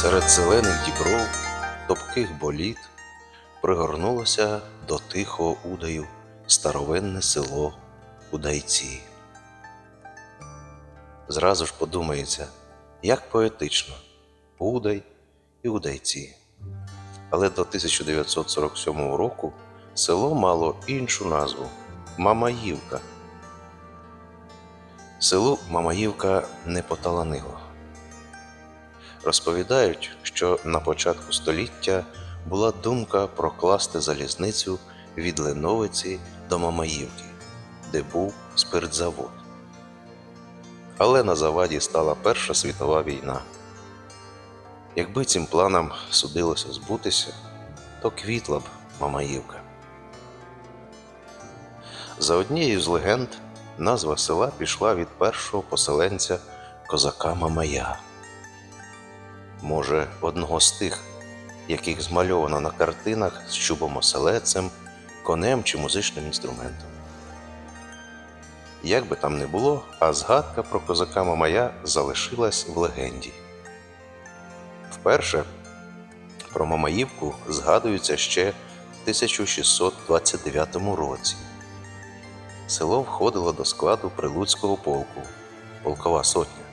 Серед зелених дібров, топких боліт пригорнулося до тихого удаю старовинне село Удайці. Зразу ж подумається, як поетично Удай і Удайці. Але до 1947 року село мало іншу назву Мамаївка. Селу Мамаївка не поталанило. Розповідають, що на початку століття була думка прокласти залізницю від Леновиці до Мамаївки, де був спиртзавод. Але на заваді стала Перша світова війна. Якби цим планам судилося збутися, то квітла б Мамаївка. За однією з легенд, назва села пішла від першого поселенця козака Мамая може, одного з тих, яких змальовано на картинах з чубом оселедцем, конем чи музичним інструментом. Як би там не було, а згадка про козака Мамая залишилась в легенді. Вперше про Мамаївку згадується ще в 1629 році. Село входило до складу Прилуцького полку, полкова сотня.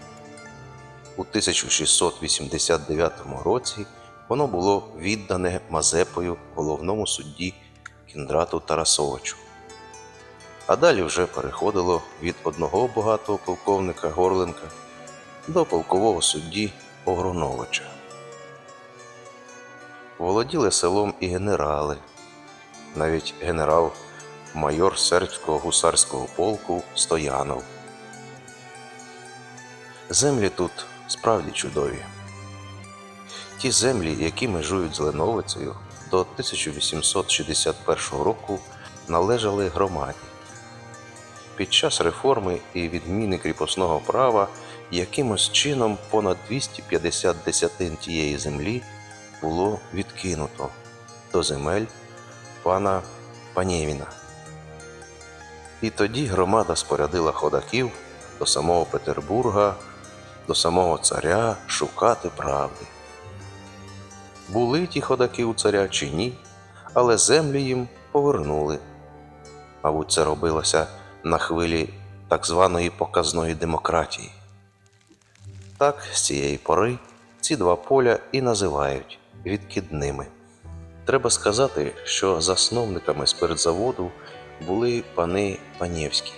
У 1689 році воно було віддане Мазепою головному судді Кіндрату Тарасовичу. А далі вже переходило від одного багатого полковника Горленка до полкового судді Огроновича. Володіли селом і генерали, навіть генерал-майор сербського гусарського полку Стоянов. Землі тут справді чудові. Ті землі, які межують з Леновицею, до 1861 року належали громаді. Під час реформи і відміни кріпосного права якимось чином понад 250 десятин тієї землі було відкинуто до земель пана Панєвіна. І тоді громада спорядила ходаків до самого Петербурга до самого царя шукати правди. Були ті ходаки у царя чи ні, але землі їм повернули. Мабуть, це робилося на хвилі так званої показної демократії. Так, з цієї пори ці два поля і називають відкидними. Треба сказати, що засновниками спиртзаводу були пани Панєвські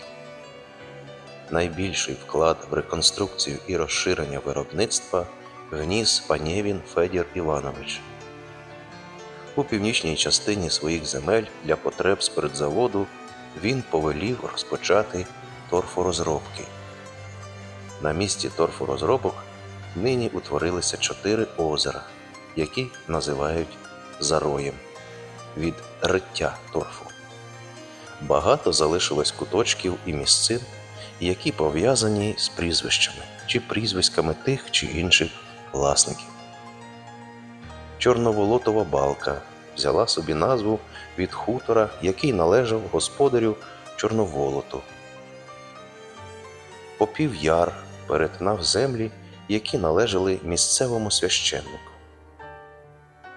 найбільший вклад в реконструкцію і розширення виробництва вніс Панєвін Федір Іванович. У північній частині своїх земель для потреб спиртзаводу він повелів розпочати торфорозробки. На місці торфорозробок нині утворилися чотири озера, які називають зароєм від риття торфу. Багато залишилось куточків і місцин які пов'язані з прізвищами чи прізвиськами тих чи інших власників. Чорноволотова балка взяла собі назву від хутора, який належав господарю Чорноволоту. Попів яр перетнав землі, які належали місцевому священнику.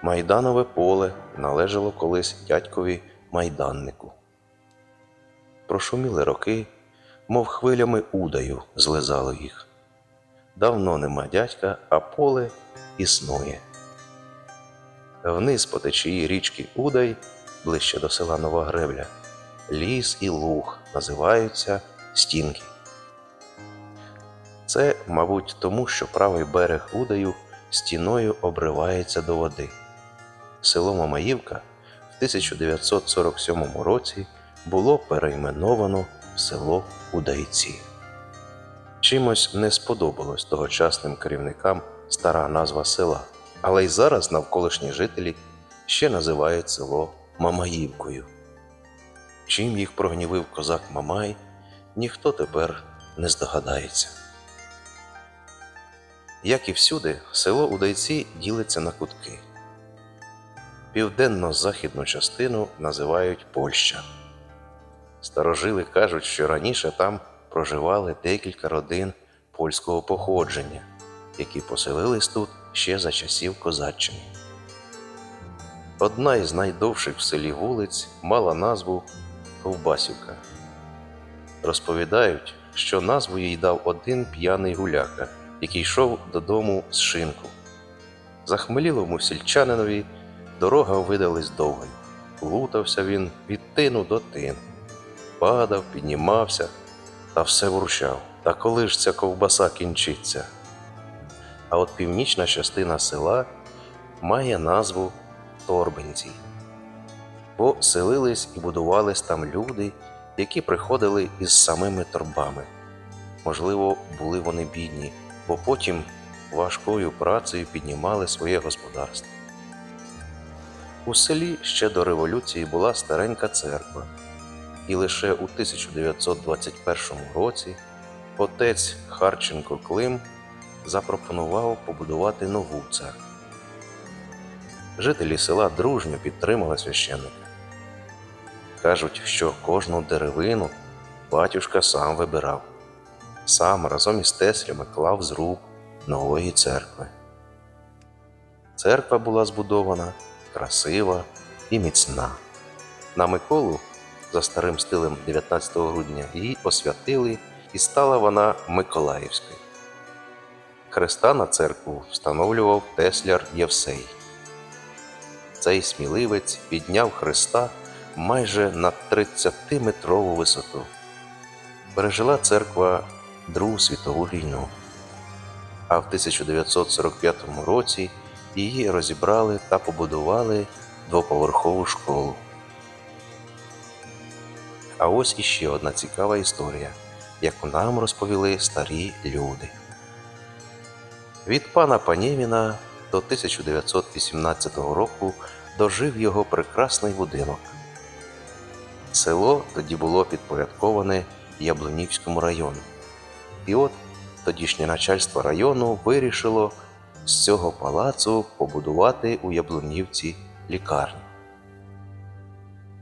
Майданове поле належало колись дядькові майданнику. Прошуміли роки, мов хвилями удаю злизало їх. Давно нема дядька, а поле існує. Вниз по течії річки Удай, ближче до села Нова Гребля, ліс і луг називаються стінки. Це, мабуть, тому, що правий берег Удаю стіною обривається до води. Село Мамаївка в 1947 році було перейменовано село Удайці. Чимось не сподобалось тогочасним керівникам стара назва села, але й зараз навколишні жителі ще називають село Мамаївкою. Чим їх прогнівив козак Мамай, ніхто тепер не здогадається. Як і всюди, село Удайці ділиться на кутки. Південно-західну частину називають Польща. Старожили кажуть, що раніше там проживали декілька родин польського походження, які поселились тут ще за часів козаччини. Одна із найдовших в селі вулиць мала назву Ковбасівка. Розповідають, що назву їй дав один п'яний гуляка, який йшов додому з шинку. Захмелілому сільчанинові дорога видалась довгою. Лутався він від тину до тину, падав, піднімався та все вручав. Та коли ж ця ковбаса кінчиться? А от північна частина села має назву Торбинці, бо селились і будувались там люди, які приходили із самими торбами. Можливо, були вони бідні, бо потім важкою працею піднімали своє господарство. У селі ще до революції була старенька церква, і лише у 1921 році отець Харченко Клим запропонував побудувати нову церкву. Жителі села дружньо підтримали священника. Кажуть, що кожну деревину батюшка сам вибирав, сам разом із теслями клав зруб нової церкви. Церква була збудована красива і міцна. На Миколу за старим стилем 19 грудня її освятили і стала вона Миколаївською. Хреста на церкву встановлював тесляр Євсей. Цей сміливець підняв Христа майже на 30-метрову висоту. Пережила церква Другу світову війну, а в 1945 році її розібрали та побудували двоповерхову школу. А ось іще одна цікава історія, яку нам розповіли старі люди. Від пана Панєвіна до 1918 року дожив його прекрасний будинок. Село тоді було підпорядковане Яблунівському району. І от тодішнє начальство району вирішило з цього палацу побудувати у Яблунівці лікарню.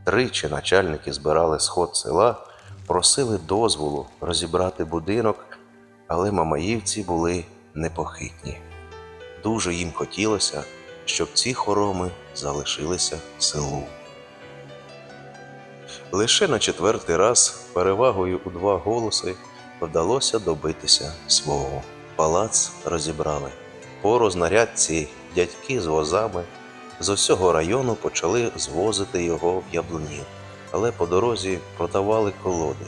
Тричі начальники збирали сход села, просили дозволу розібрати будинок, але мамаївці були непохитні. Дуже їм хотілося, щоб ці хороми залишилися в селу. Лише на четвертий раз перевагою у два голоси вдалося добитися свого. Палац розібрали. По рознарядці дядьки з возами з усього району почали звозити його в яблунів, але по дорозі продавали колоди.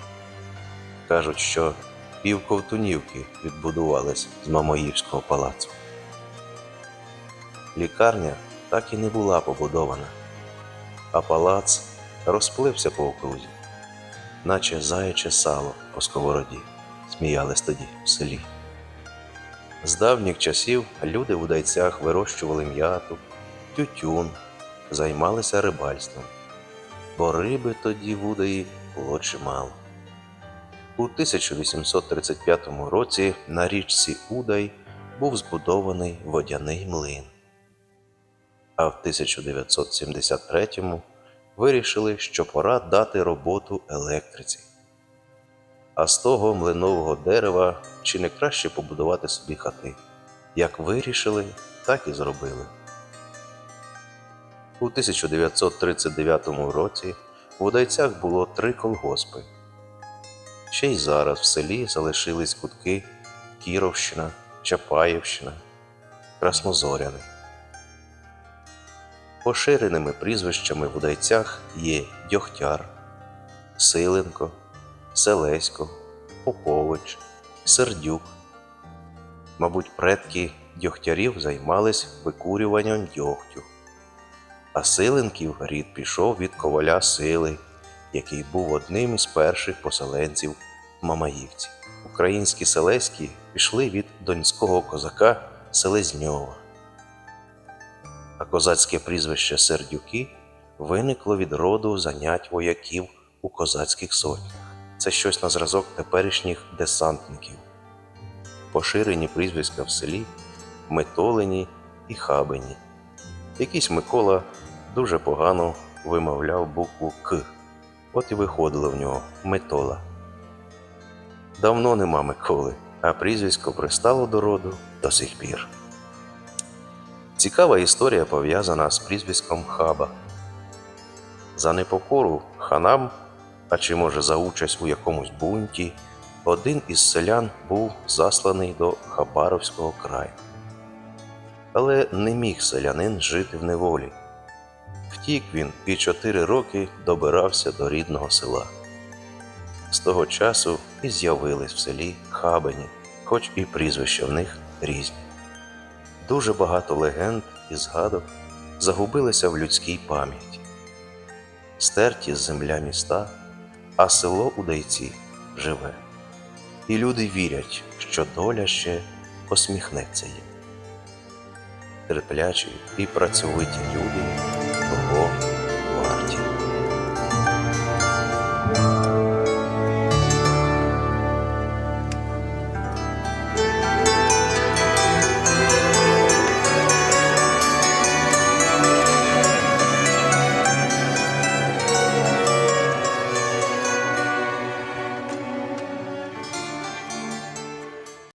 Кажуть, що пів ковтунівки відбудувались з Мамоївського палацу. Лікарня так і не була побудована, а палац розплився по окрузі, наче заяче сало по сковороді, сміялись тоді в селі. З давніх часів люди в удайцях вирощували м'яту, тютюн, займалися рибальством, бо риби тоді в удаї було чимало. У 1835 році на річці Удай був збудований водяний млин. А в 1973 вирішили, що пора дати роботу електриці. А з того млинового дерева чи не краще побудувати собі хати. Як вирішили, так і зробили. У 1939 році в Удайцях було три колгоспи. Ще й зараз в селі залишились кутки Кіровщина, Чапаївщина, Краснозоряни. Поширеними прізвищами в Удайцях є Дьохтяр, Силенко, Селесько, Попович, Сердюк. Мабуть, предки дьохтярів займались викурюванням дьогтю. А Силенків рід пішов від коваля Сили, який був одним із перших поселенців Мамаївці. Українські селеські пішли від донського козака Селезньова. А козацьке прізвище Сердюки виникло від роду занять вояків у козацьких сотнях. Це щось на зразок теперішніх десантників. Поширені прізвиська в селі Метолині і Хабині. Якийсь Микола дуже погано вимовляв букву К. От і виходило в нього Метола. Давно нема Миколи, а прізвисько пристало до роду до сих пір. Цікава історія пов'язана з прізвиськом Хаба. За непокору ханам, а чи може за участь у якомусь бунті, один із селян був засланий до Хабаровського краю. Але не міг селянин жити в неволі. Втік він і чотири роки добирався до рідного села. З того часу і з'явились в селі хабані, хоч і прізвища в них різні. Дуже багато легенд і згадок загубилися в людській пам'яті. Стерті з земля міста, а село Удайці живе. І люди вірять, що доля ще посміхнеться їм. Терплячі і працьовиті люди